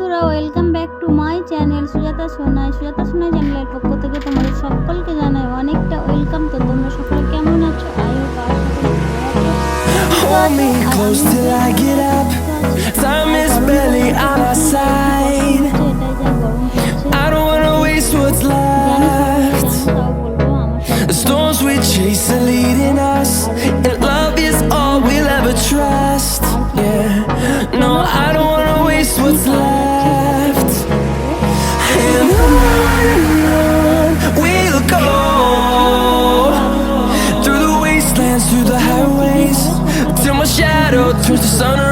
বন্ধুরা welcome back to my channel Sujata Sonai Sujata Sonai চ্যানেলের পক্ষ থেকে তোমাদের সকলকে জানাই অনেকটা ওয়েলকাম তো তোমরা সকলে কেমন আছো I Hold me close till I get up. Time is barely on our side. এটাই যা গরম পড়ছে I don't wanna waste what's left. জানি তাও বলব আমার সাথে The storms we chase are leading us, twist the sun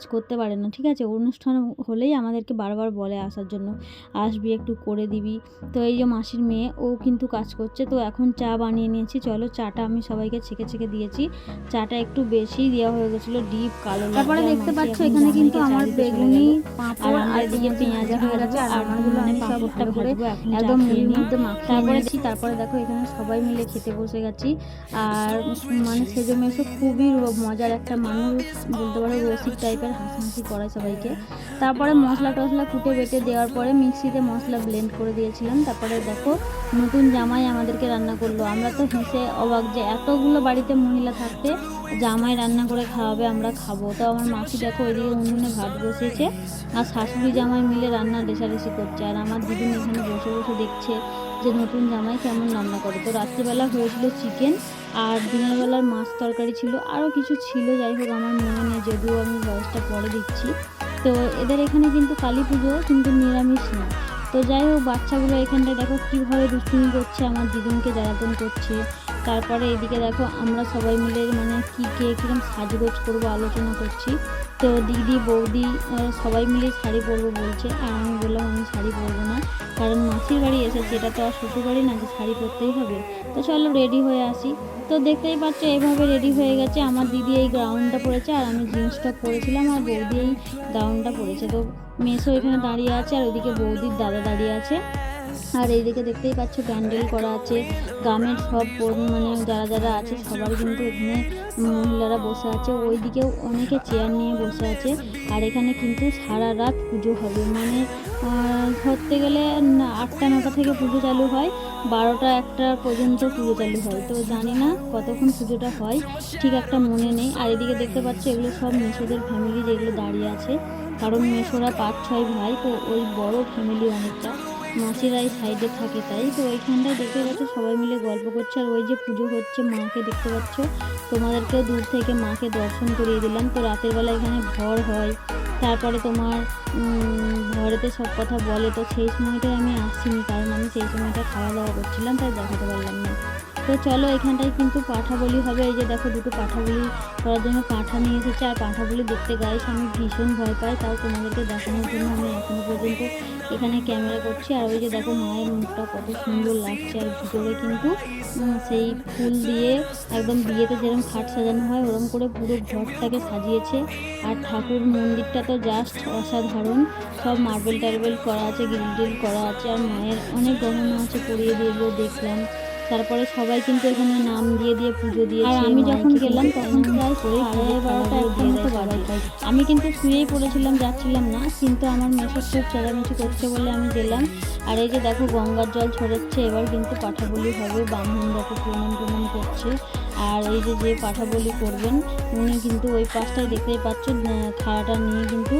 কাজ করতে পারে না ঠিক আছে? অনুষ্ঠান হলেই আমাদেরকে বারবার বলে আসার জন্য। আসবি একটু করে দিবি। তো এই যে মাসির মেয়ে ও কিন্তু কাজ করছে তো এখন চা বানিয়ে নিয়েছি। চলো চাটা আমি সবাইকে ছেঁকে ছেঁকে দিয়েছি। চাটা একটু বেশি দেওয়া হয়ে গেছিল ডিপ কালো তারপরে দেখতে পাচ্ছ এখানে কিন্তু আমার বেগুনি পাঁপড় আর এদিকে পেঁয়াজ হয়ে গেছে আর সবটা করে একদম মুড়ির মধ্যে মাখিয়ে নিয়েছি তারপরে দেখো এখানে সবাই মিলে খেতে বসে গেছি। আর মানে সেজো মেসো খুবই মজার একটা মানুষ বলতে পারো রসিক টাইপের হাসাহাসি করে সবাইকে। তারপরে মশলা টশলা ফুটে বেটে দেওয়ার পরে মিক্সিতে মশলা ব্লেন্ড করে দিয়েছিলাম। তারপরে দেখো, নতুন জামাই আমাদেরকে রান্না করল। আমরা তো হেসে অবাক যে এতগুলো বাড়িতে মহিলা থাকতে জামাই রান্না করে খাওয়াবে, আমরা খাব। তো আমার মাসি দেখো ওইদিকে উনুনে ভাত বসিয়েছে, আর শাশুড়ি জামাই মিলে রান্না রেশারেশি করছে। আর আমার দিদিন এখানে বসে বসে দেখছে যে নতুন জামাই কেমন রান্না করে? তো রাত্রিবেলা হয়েছিল চিকেন আর দিনের বেলার মাছ তরকারি ছিল, আরও কিছু ছিল। যাই হোক, আমার মনে নেই, যদিও আমি বয়সটা পরে দিচ্ছি তো এদের এখানে কিন্তু কালী পুজো, কিন্তু নিরামিষ না। তো যাই হোক, বাচ্চাগুলো এখানটায় দেখো কীভাবে দুষ্টুমি করছে, আমার দিদুনকে জ্বালাতন করছে। তারপরে এদিকে দেখো আমরা সবাই মিলে মানে কী, কে কীরকম সাজগোজ করব আলোচনা করছি। তো দিদি, বৌদি সবাই মিলে শাড়ি পরবো বলছে, আর আমি বললাম আমি শাড়ি পরবো না। কারণ মাসির বাড়ি এসেছি, এটা তো আর শ্বশুর বাড়ি না যে শাড়ি পরতেই হবে। তো চলো রেডি হয়ে আসি। তো দেখতেই পাচ্ছ এইভাবে রেডি হয়ে গেছে। আমার দিদি এই গ্রাউন্ডটা পরেছে আর আমি জিন্সটা পরেছিলাম আর বৌদি এই গাউনটা পরেছে। তো মেসো এখানে দাঁড়িয়ে আছে আর ওদিকে বৌদির দাদা দাঁড়িয়ে আছে। আর এইদিকে দেখতেই পাচ্ছ প্যান্ডেল করা আছে। গ্রামের সব মানে যারা যারা আছে সবার কিন্তু এখানে মহিলারা বসে আছে। ওইদিকেও অনেকে চেয়ার নিয়ে বসে আছে। আর এখানে কিন্তু সারা রাত পুজো হবে। মানে ধরতে গেলে আটটা, নটা থেকে পুজো চালু হয়। বারোটা, একটা পর্যন্ত পুজো চালু হয়। তো জানি না কতক্ষণ পুজোটা হয়। ঠিক একটা মনে নেই। আর এদিকে দেখতে পাচ্ছ এগুলো সব মেসোদের ফ্যামিলি যেগুলো দাঁড়িয়ে আছে। কারণ মেসোরা পাঁচ, ছয় ভাই। তো ওই বড় ফ্যামিলি অনেকটা। মাসিরা এই সাইডে থাকে, তাই তো? ওইখানটায় দেখতে পাচ্ছ, সবাই মিলে গল্প করছে। আর ওই যে পুজো হচ্ছে, মাকে দেখতে পাচ্ছ? তোমাদেরকেও দূর থেকে মাকে দর্শন করিয়ে দিলাম। তো রাতের বেলা এখানে ভর হয়। তারপরে তোমার ঘরেতে সব কথা বলে। তো সেই সময়টায় আমি আসিনি, কারণ আমি সেই সময়টা খাওয়া দাওয়া করছিলাম, তাই দেখাতে পারলাম না। তো চলো এখানটায় কিন্তু পাঠা বলি হবে। এই যে দেখো দুটো পাঠা বলি করার জন্য পাঠা নিয়ে এসেছে। আর পাঠা বলি দেখতে গাইস আমি ভীষণ ভয় পাই। তাও তোমাদেরকে দেখানোর জন্য আমি এখনও পর্যন্ত এখানে ক্যামেরা করছি। আর ওই যে দেখো মায়ের মুখটা কত সুন্দর লাগছে আর ভিতরে কিন্তু সেই ফুল দিয়ে একদম বিয়েতে যেরকম খাট সাজানো হয়, ওরকম করে পুরো ঘরটাকে সাজিয়েছে। আর ঠাকুর মন্দিরটা তো জাস্ট অসাধারণ। সব মার্বেল টার্বেল করা আছে গ্রিল করা আছে। আর মায়ের অনেক গহনা আছে, পরিয়ে দিয়েগুলো দেখলাম। তারপরে সবাই কিন্তু এখানে নাম দিয়ে দিয়ে পুজো দিয়ে আর আমি যখন গেলাম তখন প্রায় সাড়ে বারোটা একটা মতো আমি কিন্তু শুয়েই পড়েছিলাম যাচ্ছিলাম না কিন্তু আমার মেসের খুব চেঁচামেচি করছে বলে আমি গেলাম। আর এই যে দেখো গঙ্গার জল ছড়াচ্ছে এবার কিন্তু পাঠাবলি হবে ব্রাহ্মণ দেখো প্রণাম প্রণাম করছে। আর এই যে যে পাঠাবলি করবেন উনি কিন্তু ওই পাশটায় দেখতেই পাচ্ছেন খাড়াটা নিয়ে কিন্তু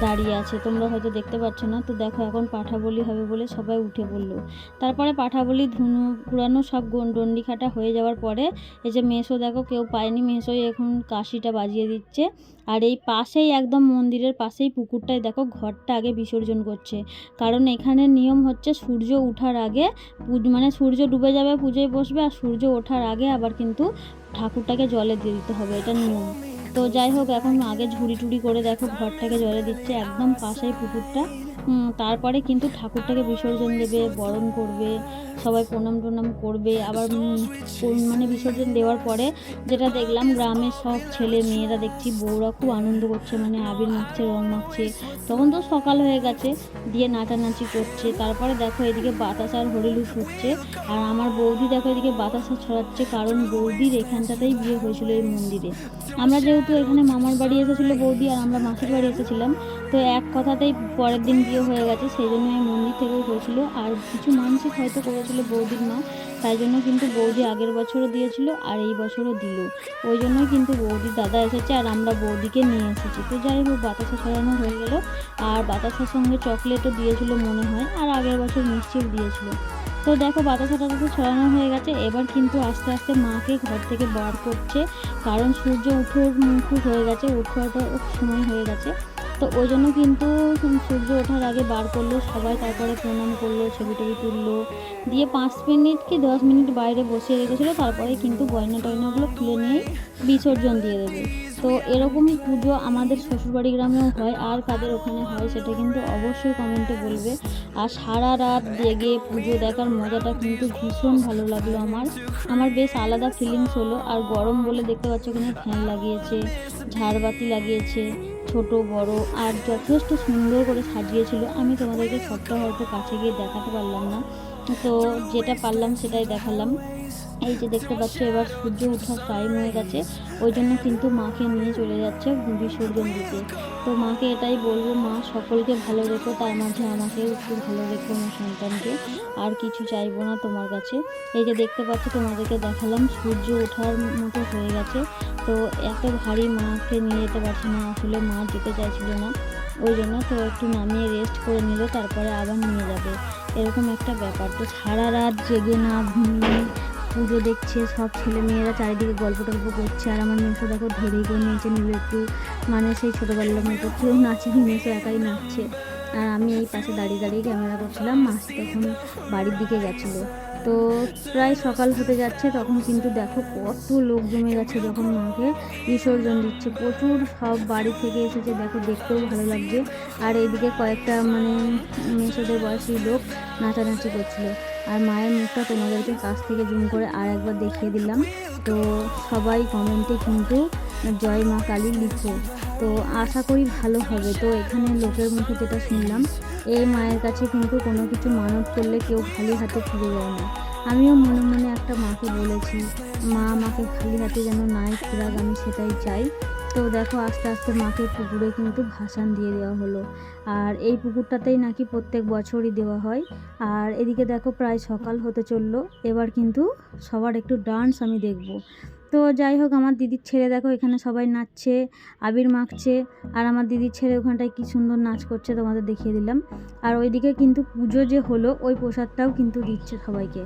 দাঁড়িয়ে আছে। তোমরা হয়তো দেখতে পাচ্ছ না। তো দেখো, এখন পাঠা বলি হবে বলে সবাই উঠে পড়ল। তারপরে পাঠা বলি ধুনু, পুরানো সব গন- ডন্ডি খাটা হয়ে যাওয়ার পরে, এই যে মেসো দেখো, কেউ পায়নি। মেসোই এখন কাশিটা বাজিয়ে দিচ্ছে। আর এই পাশেই একদম মন্দিরের পাশেই পুকুরটায় দেখো, ঘরটা আগে বিসর্জন করছে। কারণ এখানে নিয়ম হচ্ছে, সূর্য ওঠার আগে মানে সূর্য ডুবে যাবে, পুজোয় বসবে, আর সূর্য ওঠার আগে আবার কিন্তু ঠাকুরটাকে জলে দিয়ে দিতে হবে। এটা নিয়ম। তো যাই হোক, এখন আগে ঝুড়ি টুড়ি করে দেখো, ঘরটাকে জলে দিচ্ছে, একদম পাশেই পুকুরটা। তারপরে কিন্তু ঠাকুরটাকে বিসর্জন দেবে, বরণ করবে, সবাই প্রণাম টনাম করবে। আবার মানে বিসর্জন দেওয়ার পরে যেটা দেখলাম, গ্রামের সব ছেলে মেয়েরা দেখছি, বউরা খুব আনন্দ করছে মানে আবির মাখছে, রং মাখছে। তখন তো সকাল হয়ে গেছে, দিয়ে নাচানাচি করছে। তারপরে দেখো এদিকে বাতাস আর হরিলু ছুটছে আর আমার বৌদি দেখো এদিকে বাতাসা ছড়াচ্ছে, কারণ বৌদির এখানটাতেই বিয়ে হয়েছিল এই মন্দিরে। আমরা যেহেতু এখানে মামার বাড়ি এসেছিল বৌদি, আর আমরা মাসির বাড়ি এসেছিলাম, তো এক কথাতেই পরের দিন বিয়ে হয়ে গেছে, সেই জন্য এই মন্দির থেকেই হয়েছিল আর কিছু মানসিক হয়তো করেছিল বৌদির মা, তাই জন্য কিন্তু বৌদি আগের বছরও দিয়েছিল আর এই বছরও দিল। ওই জন্যই কিন্তু বৌদির দাদা এসেছে আর আমরা বৌদিকে নিয়ে এসেছি। তো যাই হোক, বাতাসা ছড়ানো হয়ে গেল। আর বাতাসার সঙ্গে চকলেটও দিয়েছিল মনে হয়, আর আগের বছর মিষ্টিও দিয়েছিল। তো দেখো, বাতাসা টাতাসা ছড়ানো হয়ে গেছে। এবার কিন্তু আস্তে আস্তে মাকে ঘর থেকে বার করছে। কারণ সূর্য উঠোর মুখো হয়ে গেছে ওঠার সময় হয়ে গেছে। তো ওই জন্য কিন্তু সূর্য ওঠার আগে বার করল, সবাই তারপরে প্রণাম করল, ছবি টবি তুললো, দিয়ে পাঁচ মিনিট কি দশ মিনিট বাইরে বসিয়ে রেখেছিলো, তারপরে কিন্তু গয়না টয়নাগুলো খুলে নিয়ে বিসর্জন দিয়ে দেবে। তো এরকমই পুজো আমাদের শ্বশুরবাড়ি গ্রামেও হয়, আর কাদের ওখানে হয় সেটা কিন্তু অবশ্যই কমেন্টে বলবে। আর সারা রাত জেগে পুজো দেখার মজাটা কিন্তু ভীষণ ভালো লাগল আমার। আমার বেশ আলাদা ফিলিংস হলো, আর গরম বলে দেখতে পাচ্ছ এখানে ফ্যান লাগিয়েছে, ঝাড়বাতি লাগিয়েছে ছোট, বড় আর যথেষ্ট সুন্দর করে সাজিয়েছিল। আমি তোমাদেরকে সবটা হয়তো কাছে গিয়ে দেখাতে পারলাম না। তো যেটা পারলাম সেটাই দেখালাম। এই যে দেখতে পাচ্ছ, এবার সূর্য ওঠার টাইম হয়ে গেছে। ওই জন্য কিন্তু মাকে নিয়ে চলে যাচ্ছে বিসর্জন দিতে তো মাকে এটাই বলব, মা, সকলকে ভালো রেখো, তার মাঝে আমাকে একটু ভালো রেখো আমার সন্তানকে। আর কিছু চাইব না তোমার কাছে। এই যে দেখতে পাচ্ছ, তোমাদেরকে দেখালাম, সূর্য ওঠার মতো হয়ে গেছে। তো এত ভারী মাকে নিয়ে যেতে পারছে না, আসলে মা যেতে চাইছিল না। ওই জন্য তো একটু নামিয়ে রেস্ট করে নিল, তারপরে আবার নিয়ে যাবে। এরকম একটা ব্যাপার। তো সারা রাত জেগে না ঘুমিয়ে পুজো দেখছে, সব ছেলে মেয়েরা চারিদিকে গল্প টল্প করছে, আর আমার মেসো দেখো ধরেই করে নিয়েছে নিল একটু। মানে সেই ছোটোবেলার মতো, কেউ নাচেনি মেসো একাই নাচছে। আর আমি এই পাশে দাঁড়িয়ে দাঁড়িয়ে ক্যামেরা করছিলাম, মাসি তখন বাড়ির দিকে গেছিল। তো প্রায় সকাল হতে যাচ্ছে, তখন কিন্তু দেখো কত লোক জমে গেছে যখন মাকে বিসর্জন দিচ্ছে। প্রচুর সব বাড়ি থেকে এসেছে, দেখো দেখতেও ভালো লাগছে। আর এইদিকে কয়েকটা মানে মেসোদের বয়সী লোক নাচানাচি করছিল। আর মায়ের মুখটা তোমাদেরকে কাছ থেকে জুম করে আর একবার দেখিয়ে দিলাম। তো সবাই কমেন্টে কিন্তু জয় মা কালী লিখো। তো আশা করি ভালো হবে। তো এখানে লোকের মুখে যেটা শুনলাম, এই মায়ের কাছে কিন্তু কোনো কিছু মানত করলে কেউ খালি হাতে ফিরে যায় না। আমিও মনে মনে একটা মাকে বলেছি, মা আমাকে খালি হাতে যেন নাই ফেরাক, আমি সেটাই চাই। তো দেখো আস্তে আস্তে মাকে পুকুরে কিন্তু ভাসান দিয়ে দেওয়া হলো। আর এই পুকুরটাতেই নাকি প্রত্যেক বছরই দেওয়া হয়। আর এদিকে দেখো প্রায় সকাল হতে চলল। এবার কিন্তু সবার একটু ডান্স আমি দেখব। তো যাই হোক, আমার দিদির ছেলে দেখো, এখানে সবাই নাচছে, আবির মাখছে, আর আমার দিদির ছেলে ওখানটায় কি সুন্দর নাচ করছে তোমাদের দেখিয়ে দিলাম। আর ওইদিকে কিন্তু পুজো যে হলো, ওই প্রসাদটাও কিন্তু দিচ্ছে সবাইকে।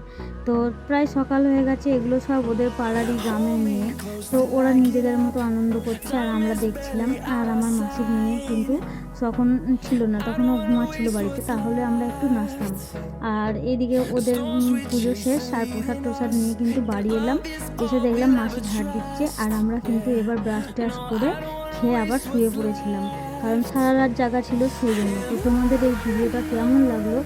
তো প্রায় সকাল হয়ে গেছে, এগুলো সব ওদের পাড়ারই গ্রামের মেয়ে। তো ওরা নিজেদের মতো আনন্দ করছে, আর আমরা দেখছিলাম। আর আমার মাসির মেয়ে কিন্তু তখন ছিল না, তখন ও ঘুমাচ্ছিল বাড়িতে, তাহলে আমরা একটু নাচতাম। আর এদিকে ওদের পুজো শেষ, আর প্রসাদ প্রসাদ নিয়ে কিন্তু বাড়ি এলাম। এসে দেখলাম মাসি ঝাড় দিচ্ছে আর আমরা কিন্তু এবার ব্রাশ ট্রাশ করে খেয়ে আবার শুয়ে পড়েছিলাম। কারণ সারা রাত জায়গা ছিল সেই জন্য। তো তোমাদের এই ভিডিওটা কেমন লাগল?